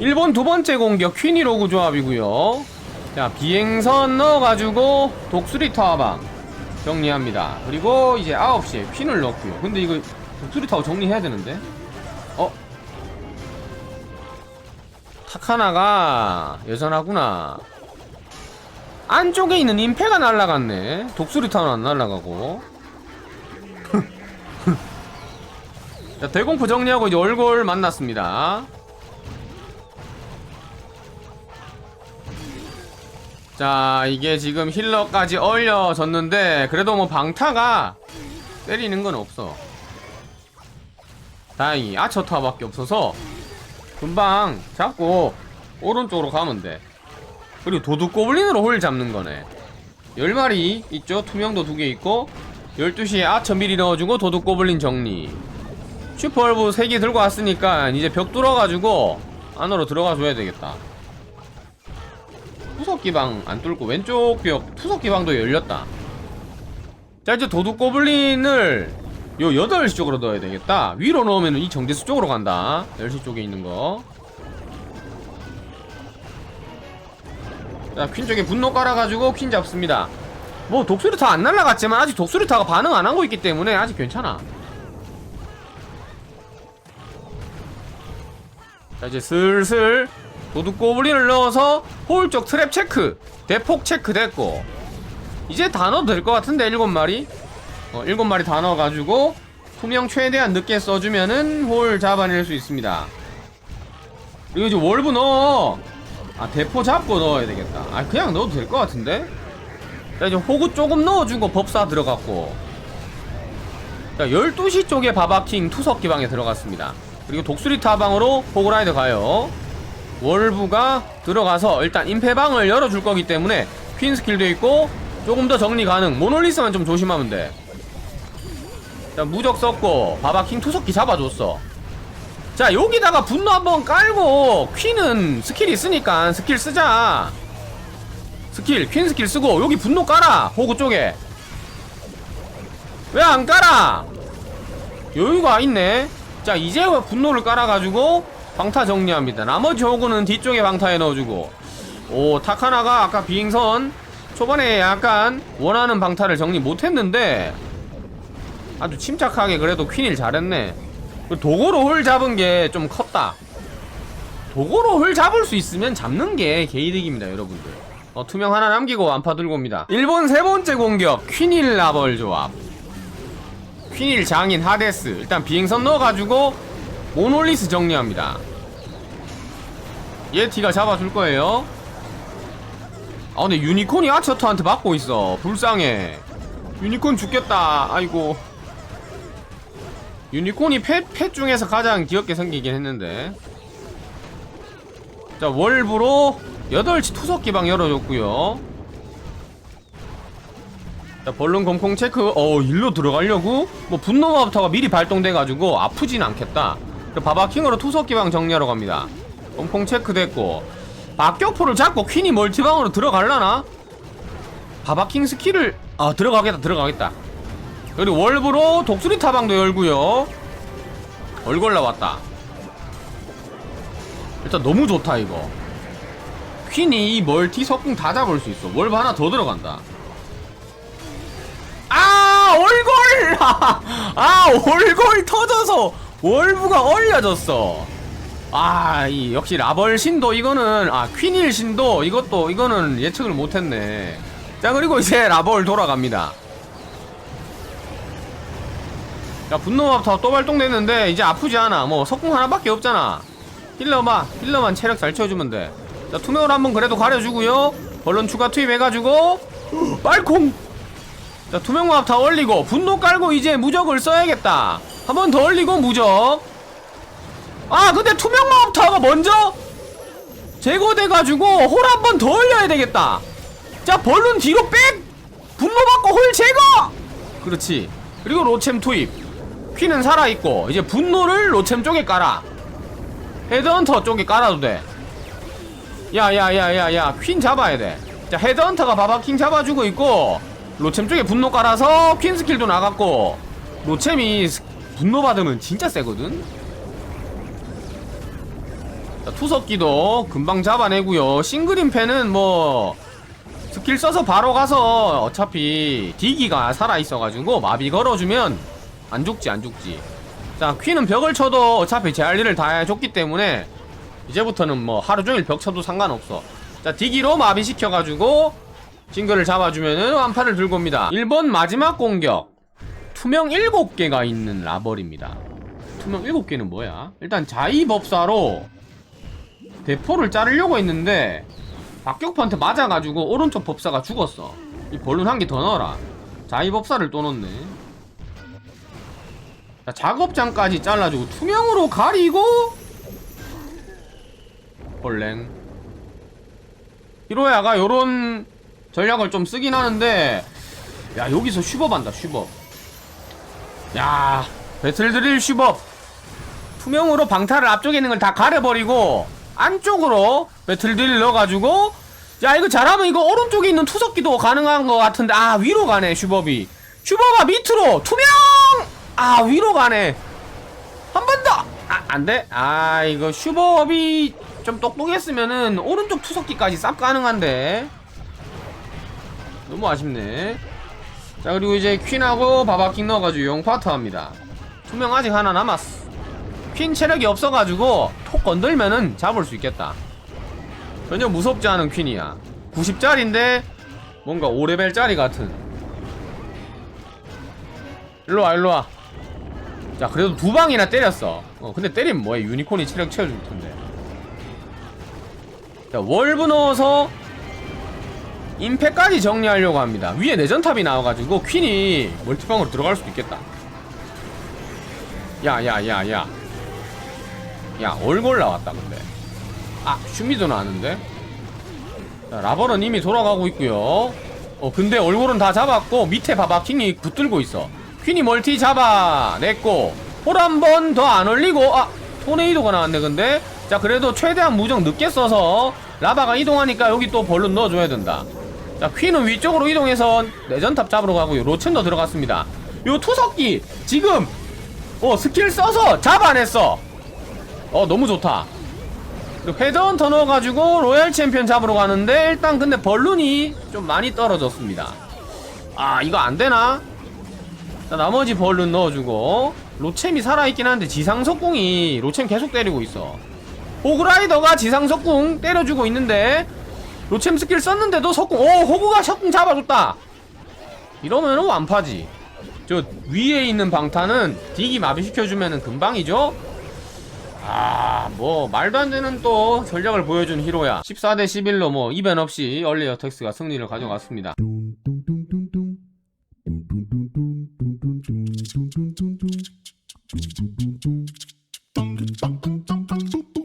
일본 두 번째 공격 퀸이 로그 조합이고요. 자 비행선 넣어가지고 독수리 타워방 정리합니다. 그리고 이제 9시에 퀸을 넣고요. 근데 이거 독수리 타워 정리해야 되는데. 어? 타카나가 여전하구나. 안쪽에 있는 임페가 날라갔네. 독수리 타워는 안 날라가고. 자 대공포 정리하고 이제 얼굴 만났습니다 자 이게 지금 힐러까지 얼려졌는데 그래도 뭐 방타가 때리는 건 없어. 다행히 아처타밖에 없어서 금방 잡고 오른쪽으로 가면 돼. 그리고 도둑 고블린으로 홀 잡는 거네. 10마리 있죠? 투명도 두 개 있고 12시에 아처 미리 넣어주고 도둑 고블린 정리. 슈퍼얼브 3개 들고 왔으니까 이제 벽 뚫어가지고 안으로 들어가 줘야 되겠다 투석 기방 안 뚫고 왼쪽 벽 투석 기방도 열렸다 자 이제 도둑 고블린을 요 8시 쪽으로 넣어야 되겠다 위로 넣으면 이 정제수 쪽으로 간다 10시 쪽에 있는 거 자, 퀸 쪽에 분노 깔아가지고 퀸 잡습니다. 뭐, 독수리타 안 날라갔지만 아직 독수리타가 반응 안 하고 있기 때문에 아직 괜찮아. 자, 이제 슬슬 도둑 고블린을 넣어서 홀쪽 트랩 체크, 대폭 체크 됐고, 이제 다 넣어도 될 것 같은데, 일곱 마리? 어, 일곱 마리 다 넣어가지고, 투명 최대한 늦게 써주면은 홀 잡아낼 수 있습니다. 그리고 이제 월브 넣어! 아 대포 잡고 넣어야 되겠다 아 그냥 넣어도 될 것 같은데 자 이제 호구 조금 넣어주고 법사 들어갔고 자 12시 쪽에 바바킹 투석 기방에 들어갔습니다 그리고 독수리 타방으로 호그라이더 가요 월부가 들어가서 일단 임페방을 열어줄 거기 때문에 퀸 스킬도 있고 조금 더 정리 가능. 모놀리스만 좀 조심하면 돼 자 무적 썼고 바바킹 투석기 잡아줬어. 자 여기다가 분노 한번 깔고 퀸은 스킬 있으니까 스킬 쓰자. 스킬 퀸 스킬 쓰고 여기 분노 깔아 호구 쪽에. 왜 안 깔아? 여유가 있네. 자 이제 분노를 깔아가지고 방타 정리합니다 나머지 호구는 뒤쪽에 방타에 넣어주고 오 타카나가 아까 비행선 초반에 약간 원하는 방타를 정리 못했는데 아주 침착하게 그래도 퀸일 잘했네 도구로 홀 잡은 게 좀 컸다. 도구로 홀 잡을 수 있으면 잡는 게 개이득입니다, 여러분들. 어, 투명 하나 남기고 완파 들고 옵니다. 일본 세 번째 공격, 퀸일 라벌 조합. 퀸일 장인 하데스. 일단 비행선 넣어가지고, 모놀리스 정리합니다. 예티가 잡아줄 거예요. 아, 근데 유니콘이 아처트한테 맞고 있어. 불쌍해. 유니콘 죽겠다. 아이고. 유니콘이 펫, 펫 중에서 가장 귀엽게 생기긴 했는데 자 월브로 8시 투석기방 열어줬고요 자 벌룬 검콩 체크 어 일로 들어가려고? 뭐 분노마부터가 미리 발동돼가지고 아프진 않겠다 그 바바킹으로 투석 기방 정리하러 갑니다. 검콩 체크 됐고 박격포를 잡고 퀸이 멀티방으로 들어갈라나? 바바킹 스킬을 아 들어가겠다 들어가겠다. 그리고 월브로 독수리 타방도 열고요. 얼굴 나왔다. 일단 너무 좋다 이거. 퀸이 이 멀티 석궁 다 잡을 수 있어. 월브 하나 더 들어간다. 아 얼굴! 아 얼굴 터져서 월브가 얼려졌어. 아 이 역시 라벌 신도 이거는 아 퀸일 신도 이것도 이거는 예측을 못했네. 자 그리고 이제 라벌 돌아갑니다. 야 분노마부터 또 발동됐는데 이제 아프지 않아. 뭐 석궁 하나밖에 없잖아. 힐러만 힐러만 체력 잘 채워주면 돼자 투명을 한번 그래도 가려주고요. 벌론 추가 투입해가지고 빨콩! 자 투명마법 다 올리고 분노 깔고 이제 무적을 써야겠다 한 번 더 올리고 무적. 아 근데 투명마법타가 먼저 제거돼가지고 홀 한 번 더 올려야 되겠다. 자 벌룬 뒤로 빽! 분노 받고 홀 제거! 그렇지. 그리고 로챔 투입. 퀸은 살아있고 이제 분노를 로챔 쪽에 깔아. 헤드헌터 쪽에 깔아도 돼. 야야야야야 퀸 잡아야 돼자 헤드헌터가 바바킹 잡아주고 있고 로챔 쪽에 분노 깔아서 퀸 스킬도 나갔고 로챔이 스- 분노 받으면 진짜 세거든. 자, 자, 투석기도 금방 잡아내고요. 싱글임패는 뭐 스킬 써서 바로 가서 어차피 디기가 살아있어가지고 마비 걸어주면 안 죽지 안 죽지. 자 퀸은 벽을 쳐도 어차피 제 할 일을 다 해줬기 때문에 이제부터는 뭐 하루종일 벽 쳐도 상관없어. 자 디기로 마비 시켜가지고 싱글을 잡아주면은 완판을 들고 옵니다. 1번 마지막 공격 투명 7개가 있는 라벌입니다. 투명 7개는 뭐야? 일단 자이법사로 대포를 자르려고 했는데 박격포한테 맞아가지고 오른쪽 법사가 죽었어. 이 벌룬 한 개 더 넣어라. 자이법사를 또 넣네. 자, 작업장까지 잘라주고 투명으로 가리고 홀랭. 히로야가 요런 전략을 좀 쓰긴 하는데 야 여기서 슈법한다 슈법 야 배틀드릴 슈법. 투명으로 방타를 앞쪽에 있는 걸 다 가려버리고 안쪽으로 배틀드릴 넣어가지고 야 이거 잘하면 이거 오른쪽에 있는 투석기도 가능한 것 같은데 아 위로 가네 슈법이. 슈법아 밑으로 투명! 아 위로 가네. 한 번 더! 아 안돼? 아 이거 슈법이 좀 똑똑했으면은 오른쪽 투석기까지 쌉 가능한데. 너무 아쉽네 자 그리고 이제 퀸하고 바바킹 넣어가지고 용파트 합니다. 투명 아직 하나 남았어. 퀸 체력이 없어가지고 톡 건들면은 잡을 수 있겠다. 전혀 무섭지 않은 퀸이야. 90짜리인데 뭔가 5레벨짜리 같은. 일로와 일로와. 자 그래도 두 방이나 때렸어. 어 근데 때리면 뭐해? 유니콘이 체력 채워줄 텐데. 자 월브 넣어서 임팩까지 정리하려고 합니다. 위에 내전탑이 나와가지고 퀸이 멀티방으로 들어갈 수도 있겠다. 야야야야. 야 얼굴 나왔다 근데. 아 슈미도 나왔는데? 자, 라벌은 이미 돌아가고 있고요. 어 근데 얼굴은 다 잡았고 밑에 봐봐 킹이 붙들고 있어. 퀸이 멀티 잡아 냈고 홀 한 번 더 안 올리고 아 토네이도가 나왔네 근데. 자 그래도 최대한 무적 늦게 써서 라바가 이동하니까 여기 또 벌룬 넣어줘야 된다 자 퀸은 위쪽으로 이동해서 내전탑 잡으러 가고요 로첸도 들어갔습니다. 요 투석기 지금 어 스킬 써서 잡아냈어. 어 너무 좋다. 그리고 회전 더 넣어가지고 로얄 챔피언 잡으러 가는데 일단 근데 벌룬이 좀 많이 떨어졌습니다. 아 이거 안되나? 자 나머지 벌룬 넣어주고. 로챔이 살아있긴 한데 지상석궁이 로챔 계속 때리고 있어. 호그라이더가 지상석궁 때려주고 있는데 로챔 스킬 썼는데도 석궁 오 호그가 석궁 잡아줬다 이러면은 완파지 저 위에 있는 방탄은 딕이 마비시켜주면은 금방이죠 아, 뭐 말도 안 되는 또 전략을 보여준 히로야. 14대 11로 뭐 이변 없이 얼리 어택스가 승리를 가져갔습니다.